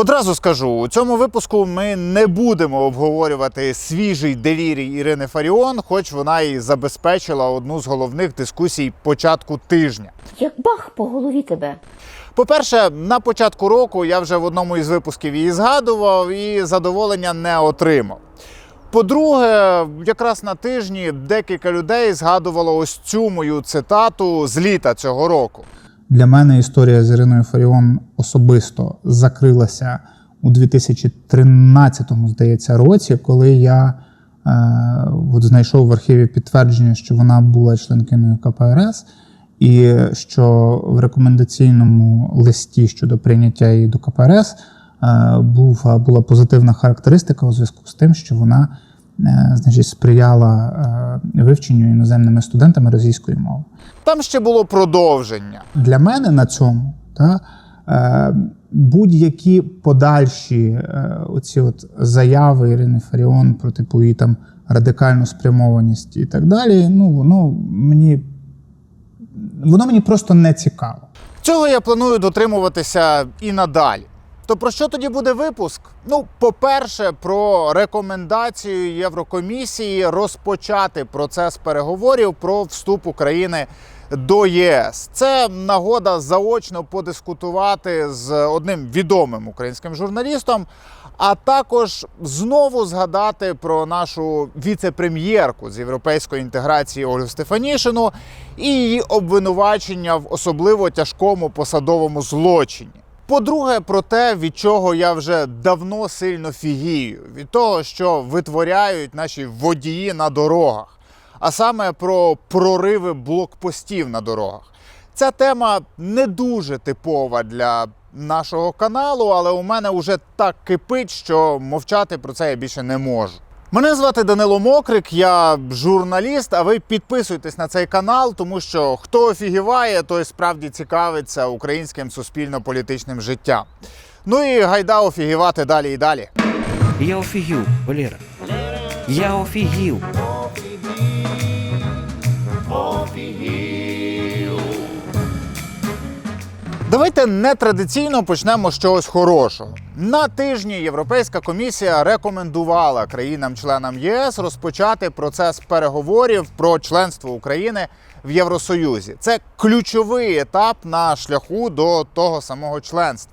Одразу скажу, у цьому випуску ми не будемо обговорювати свіжий делірій Ірини Фаріон, хоч вона і забезпечила одну з головних дискусій початку тижня. Як бах по голові тебе. По-перше, на початку року я вже в одному із випусків її згадував і задоволення не отримав. По-друге, якраз на тижні декілька людей згадувало ось цю мою цитату з літа цього року. Для мене історія з Іриною Фаріон особисто закрилася у 2013, здається, році, коли я е, от знайшов в архіві підтвердження, що вона була членкиною КПРС, і що в рекомендаційному листі щодо прийняття її до КПРС е, був, була позитивна характеристика у зв'язку з тим, що вона значить, сприяла е, вивченню іноземними студентами російської мови. Там ще було продовження. Для мене на цьому та, е, будь-які подальші е, оці от заяви Ірини Фаріон про типу її там радикальну спрямованість і так далі. Ну, воно мені, воно мені просто не цікаво. Цього я планую дотримуватися і надалі. То про що тоді буде випуск? Ну, по-перше, про рекомендацію Єврокомісії розпочати процес переговорів про вступ України до ЄС. Це нагода заочно подискутувати з одним відомим українським журналістом, а також знову згадати про нашу віце-прем'єрку з європейської інтеграції Ольгу Стефанішину і її обвинувачення в особливо тяжкому посадовому злочині. По-друге, про те, від чого я вже давно сильно фігію, від того, що витворяють наші водії на дорогах, а саме про прориви блокпостів на дорогах. Ця тема не дуже типова для нашого каналу, але у мене вже так кипить, що мовчати про це я більше не можу. Мене звати Данило Мокрик, я журналіст. А ви підписуйтесь на цей канал, тому що хто офігіває, той справді цікавиться українським суспільно-політичним життям. Ну і гайда офігівати далі і далі. Я офігів, Валера. Я офігів. Давайте нетрадиційно почнемо з чогось хорошого. На тижні Європейська комісія рекомендувала країнам-членам ЄС розпочати процес переговорів про членство України в Євросоюзі. Це ключовий етап на шляху до того самого членства.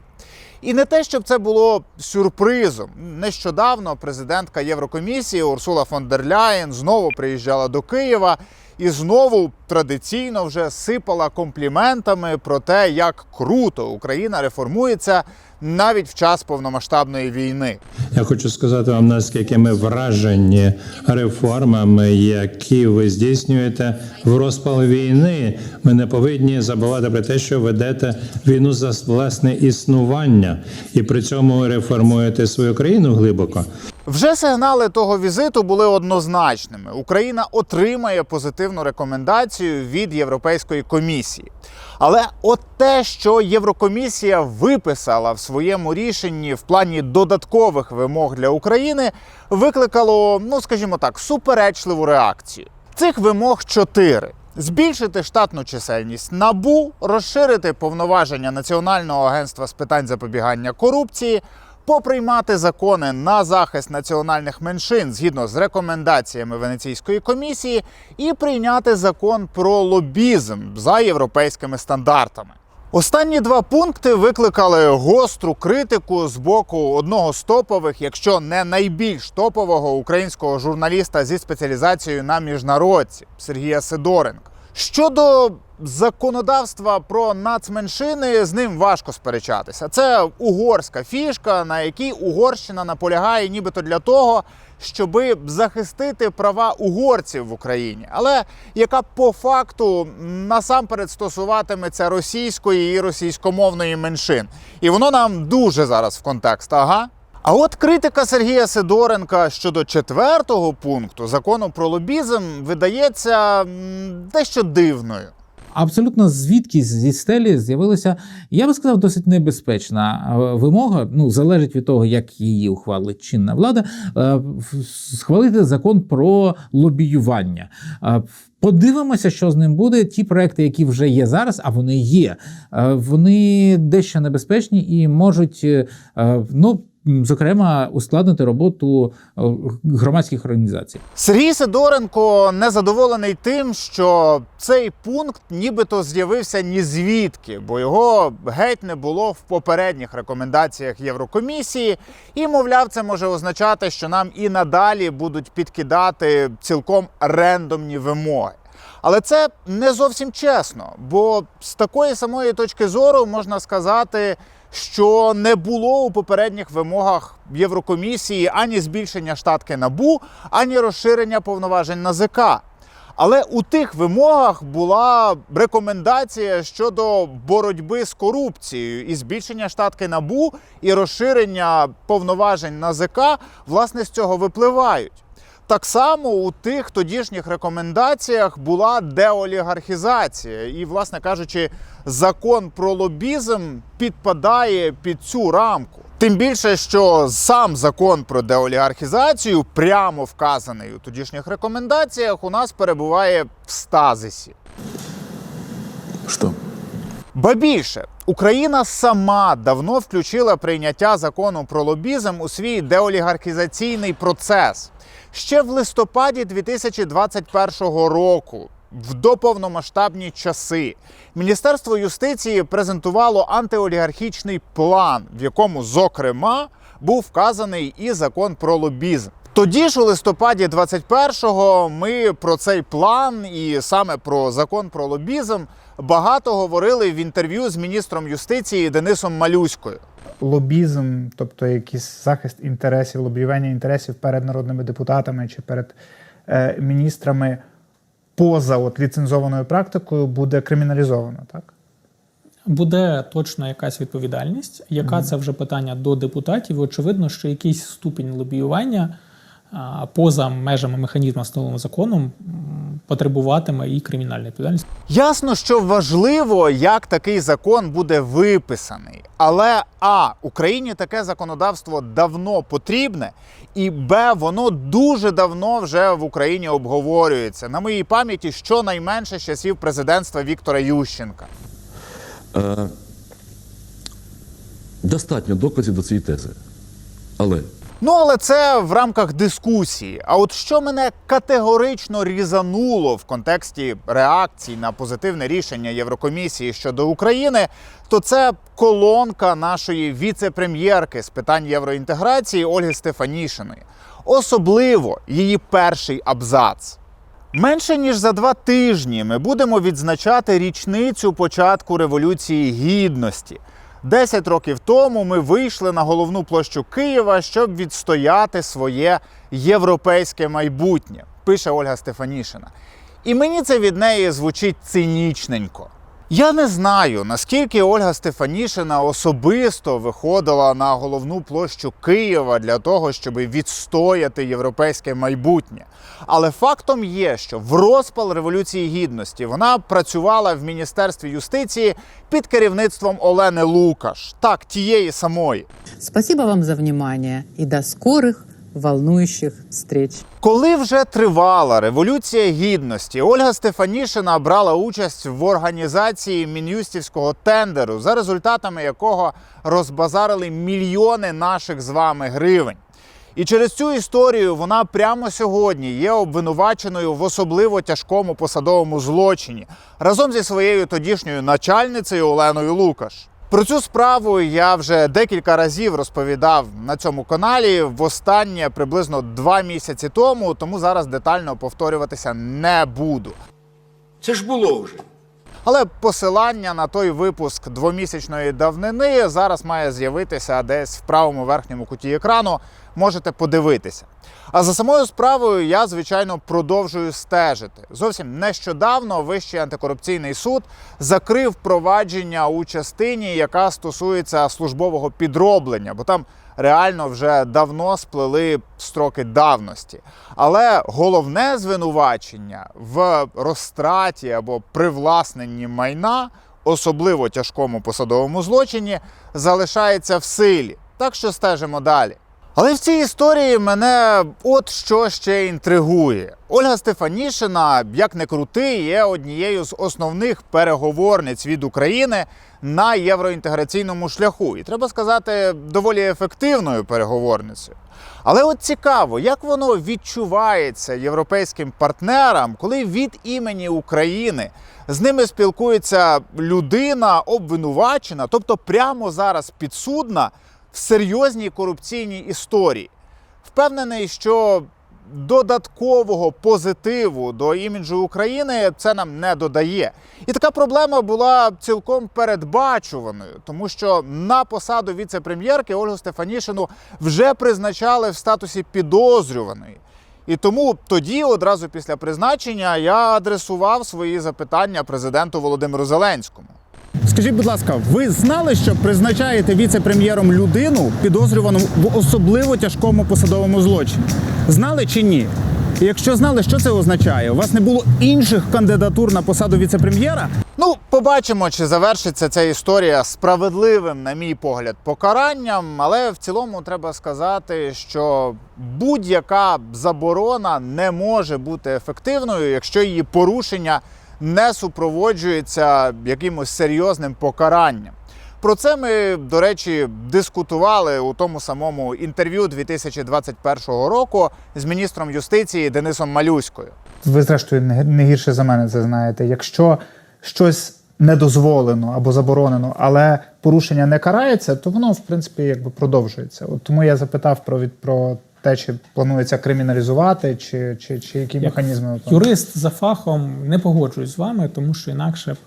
І не те, щоб це було сюрпризом. Нещодавно президентка Єврокомісії Урсула фон дер Ляєн знову приїжджала до Києва і знову традиційно вже сипала компліментами про те, як круто Україна реформується навіть в час повномасштабної війни. Я хочу сказати вам, наскільки ми вражені реформами, які ви здійснюєте в розпал війни. Ми не повинні забувати про те, що ведете війну за власне існування, і при цьому реформуєте свою країну глибоко. Вже сигнали того візиту були однозначними. Україна отримає позитивну рекомендацію від Європейської комісії. Але от те, що Єврокомісія виписала в своєму рішенні в плані додаткових вимог для України, викликало, ну скажімо так, суперечливу реакцію. Цих вимог чотири. Збільшити штатну чисельність набу, розширити повноваження Національного агентства з питань запобігання корупції, поприймати закони на захист національних меншин згідно з рекомендаціями Венеційської комісії, і прийняти закон про лобізм за європейськими стандартами. Останні два пункти викликали гостру критику з боку одного з топових, якщо не найбільш топового українського журналіста зі спеціалізацією на міжнародці Сергія Сидоренка. Щодо законодавства про нацменшини, з ним важко сперечатися. Це угорська фішка, на якій Угорщина наполягає, нібито для того, щоби захистити права угорців в Україні, але яка по факту насамперед стосуватиметься російської і російськомовної меншин. І воно нам дуже зараз в контекст. Ага. А от критика Сергія Сидоренка щодо четвертого пункту закону про лобізм видається дещо дивною. абсолютно звідки зі стелі з'явилася, я би сказав, досить небезпечна е, вимога. Ну, залежить від того, як її ухвалить чинна влада, е, схвалити закон про лобіювання. Е, Подивимося, що з ним буде. Ті проекти, які вже є зараз, а вони є, вони дещо небезпечні і можуть, ну. Зокрема, ускладнити роботу е, громадських організацій. Сергій Сидоренко незадоволений тим, що цей пункт нібито з'явився ні звідки, бо його геть не було в попередніх рекомендаціях Єврокомісії. І, мовляв, це може означати, що нам і надалі будуть підкидати цілком рендомні вимоги. Але це не зовсім чесно, бо з такої самої точки зору можна сказати, що не було у попередніх вимогах Єврокомісії ані збільшення штатки набу, ані розширення повноважень НАЗК. Але у тих вимогах була рекомендація щодо боротьби з корупцією і збільшення штатки набу і розширення повноважень НАЗК, власне, з цього випливають. Так само у тих тодішніх рекомендаціях була деолігархізація, і, власне кажучи, закон про лобізм підпадає під цю рамку. Тим більше, що сам закон про деолігархізацію, прямо вказаний у тодішніх рекомендаціях, у нас перебуває в стазисі. Что? Ба більше, Україна сама давно включила прийняття закону про лобізм у свій деолігархізаційний процес. Ще в листопаді 2021 року, в доповномасштабні часи, Міністерство юстиції презентувало антиолігархічний план, в якому, зокрема, був вказаний і закон про лобізм. Тоді ж у листопаді 21-го ми про цей план і саме про закон про лобізм багато говорили в інтерв'ю з міністром юстиції Денисом Малюською. лобізм, тобто якийсь захист інтересів, лобіювання інтересів перед народними депутатами чи перед е, міністрами поза от, ліцензованою практикою буде криміналізовано, так? Буде точно якась відповідальність. Яка це вже питання до депутатів? І очевидно, що якийсь ступінь лобіювання поза межами механізму встановленого законом потребуватиме і кримінальної відповідальності. Ясно, що важливо, як такий закон буде виписаний. Але А, Україні таке законодавство давно потрібне, і Б, воно дуже давно вже в Україні обговорюється. На моїй пам'яті щонайменше з часів президентства Віктора Ющенка. Е, достатньо доказів до цієї тези. Але Ну, але це в рамках дискусії. А от що мене категорично різануло в контексті реакцій на позитивне рішення Єврокомісії щодо України, то це колонка нашої віце-прем'єрки з питань євроінтеграції Ольги Стефанішиної. Особливо її перший абзац. Менше ніж за два тижні ми будемо відзначати річницю початку Революції Гідності. Десять років тому ми вийшли на головну площу Києва, щоб відстояти своє європейське майбутнє, пише Ольга Стефанішина. І мені це від неї звучить цинічненько. Я не знаю, наскільки Ольга Стефанішина особисто виходила на головну площу Києва для того, щоб відстояти європейське майбутнє. Але фактом є, що в розпал Революції Гідності вона працювала в Міністерстві юстиції під керівництвом Олени Лукаш, так, тієї самої. Спасибо вам за внимание и до скорых волнующих встреч. Коли вже тривала революція гідності, Ольга Стефанішина брала участь в організації мін'юстівського тендеру, за результатами якого розбазарили мільйони наших з вами гривень. І через цю історію вона прямо сьогодні є обвинуваченою в особливо тяжкому посадовому злочині разом зі своєю тодішньою начальницею Оленою Лукаш. Про цю справу я вже декілька разів розповідав на цьому каналі. Востаннє приблизно два місяці тому, тому зараз детально повторюватися не буду. Це ж було вже. Але посилання на той випуск двомісячної давнини зараз має з'явитися десь в правому верхньому куті екрану. Можете подивитися. А за самою справою я, звичайно, продовжую стежити. Зовсім нещодавно Вищий антикорупційний суд закрив провадження у частині, яка стосується службового підроблення, бо там реально вже давно сплели строки давності. Але головне звинувачення в розтраті або привласненні майна, особливо тяжкому посадовому злочині, залишається в силі. Так що стежимо далі. Але в цій історії мене от що ще інтригує. Ольга Стефанішина, як не крути, є однією з основних переговорниць від України на євроінтеграційному шляху. І треба сказати, доволі ефективною переговорницею. Але от цікаво, як воно відчувається європейським партнерам, коли від імені України з ними спілкується людина, обвинувачена, тобто прямо зараз підсудна в серйозній корупційній історії. Впевнений, що додаткового позитиву до іміджу України це нам не додає. І така проблема була цілком передбачуваною, тому що на посаду віце-прем'єрки Ольгу Стефанішину вже призначали в статусі підозрюваної. І тому тоді, одразу після призначення, я адресував свої запитання президенту Володимиру Зеленському. Скажіть, будь ласка, ви знали, що призначаєте віце-прем'єром людину, підозрювану в особливо тяжкому посадовому злочині? Знали чи ні? І якщо знали, що це означає? У вас не було інших кандидатур на посаду віце-прем'єра? Ну, побачимо, чи завершиться ця історія справедливим, на мій погляд, покаранням. Але в цілому треба сказати, що будь-яка заборона не може бути ефективною, якщо її порушення не супроводжується якимось серйозним покаранням. Про це ми, до речі, дискутували у тому самому інтерв'ю 2021 року з міністром юстиції Денисом Малюською. Ви, зрештою, не гірше за мене це знаєте. Якщо щось не дозволено або заборонено, але порушення не карається, то воно, в принципі, якби продовжується. От тому я запитав про від про те, чи планується криміналізувати, чи, чи, чи які Як механізми. Юрист за фахом не погоджуюсь з вами, тому що інакше б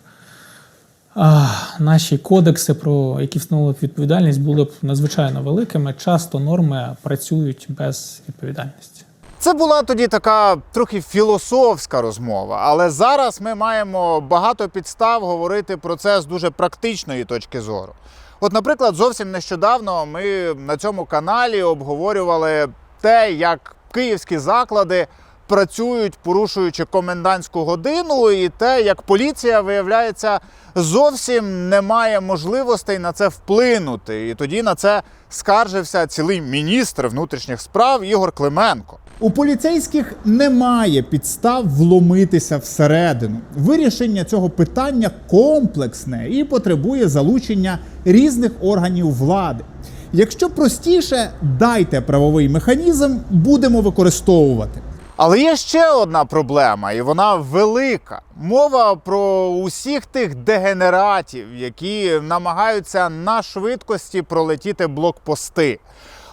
а, наші кодекси, про які встановлюють відповідальність, були б надзвичайно великими. Часто норми працюють без відповідальності. Це була тоді така трохи філософська розмова, але зараз ми маємо багато підстав говорити про це з дуже практичної точки зору. От, наприклад, зовсім нещодавно ми на цьому каналі обговорювали те, як київські заклади працюють, порушуючи комендантську годину, і те, як поліція, виявляється, зовсім не має можливостей на це вплинути. І тоді на це скаржився цілий міністр внутрішніх справ Ігор Клименко. У поліцейських немає підстав вломитися всередину. Вирішення цього питання комплексне і потребує залучення різних органів влади. Якщо простіше, дайте правовий механізм, будемо використовувати. Але є ще одна проблема, і вона велика. Мова про усіх тих дегенератів, які намагаються на швидкості пролетіти блокпости.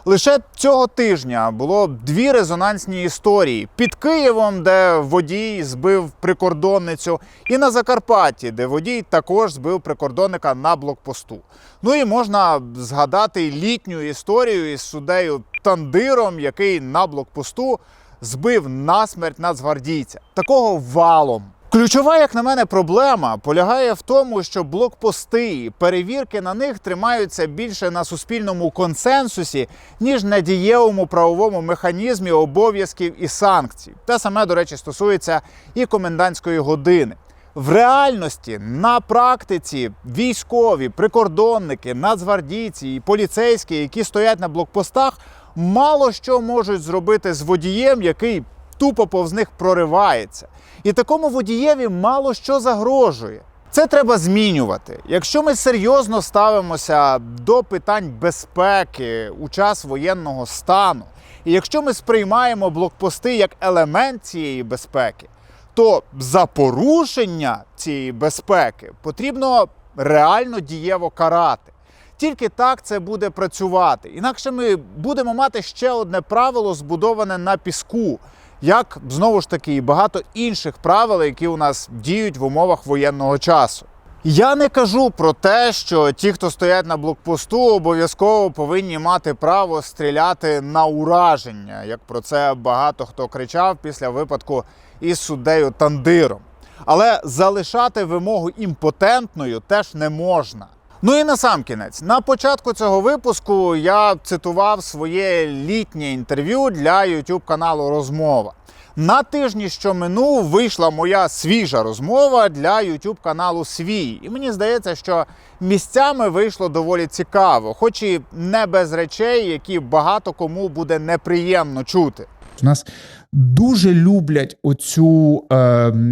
Лише цього тижня було дві резонансні історії під Києвом, де водій збив прикордонницю, і на Закарпатті, де водій також збив прикордонника на блокпосту. Ну і можна згадати літню історію із суддею Тандиром, який на блокпосту збив насмерть нацгвардійця. Такого валом. Ключова, як на мене, проблема полягає в тому, що блокпости перевірки на них тримаються більше на суспільному консенсусі, ніж на дієвому правовому механізмі обов'язків і санкцій. Те саме, до речі, стосується і комендантської години. В реальності на практиці військові, прикордонники, нацгвардійці і поліцейські, які стоять на блокпостах, мало що можуть зробити з водієм, який тупо повз них проривається. І такому водієві мало що загрожує. Це треба змінювати. Якщо ми серйозно ставимося до питань безпеки у час воєнного стану, і якщо ми сприймаємо блокпости як елемент цієї безпеки, то за порушення цієї безпеки потрібно реально дієво карати. Тільки так це буде працювати. Інакше ми будемо мати ще одне правило, збудоване на піску, як знову ж таки і багато інших правил, які у нас діють в умовах воєнного часу. Я не кажу про те, що ті, хто стоять на блокпосту, обов'язково повинні мати право стріляти на ураження, як про це багато хто кричав після випадку із суддею Тандиром. Але залишати вимогу імпотентною теж не можна. Ну і на сам кінець, на початку цього випуску я цитував своє літнє інтерв'ю для YouTube каналу Розмова. На тижні, що минув, вийшла моя свіжа розмова для YouTube каналу Свій. І мені здається, що місцями вийшло доволі цікаво, хоч і не без речей, які багато кому буде неприємно чути. У нас дуже люблять оцю, е,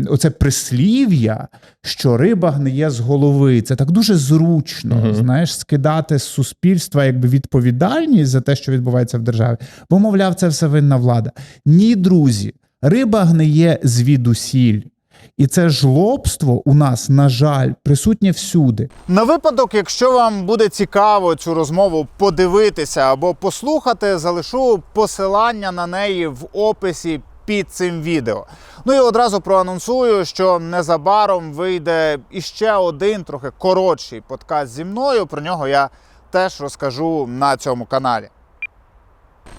оце прислів'я, що риба гниє з голови. Це так дуже зручно, Мгм. знаєш, скидати з суспільства якби відповідальність за те, що відбувається в державі. Бо, мовляв, це все винна влада. Ні, друзі, риба гниє звідусіль. І це жлобство у нас, на жаль, присутнє всюди. На випадок, якщо вам буде цікаво цю розмову подивитися або послухати, залишу посилання на неї в описі під цим відео. Ну і одразу проанонсую, що незабаром вийде іще один трохи коротший подкаст зі мною. Про нього я теж розкажу на цьому каналі.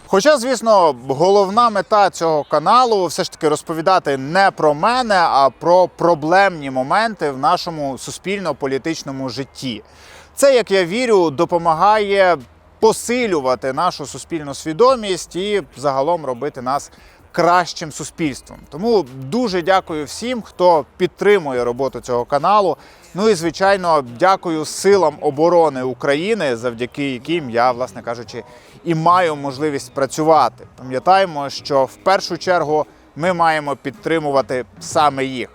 Хоча, звісно, головна мета цього каналу все ж таки розповідати не про мене, а про проблемні моменти в нашому суспільно-політичному житті. Це, як я вірю, допомагає посилювати нашу суспільну свідомість і загалом робити нас кращим суспільством. Тому дуже дякую всім, хто підтримує роботу цього каналу. Ну і звичайно, дякую силам оборони України, завдяки яким я, власне кажучи, і маю можливість працювати. Пам'ятаємо, що в першу чергу ми маємо підтримувати саме їх.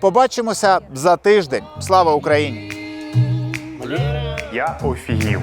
Побачимося за тиждень. Слава Україні! Я офігів.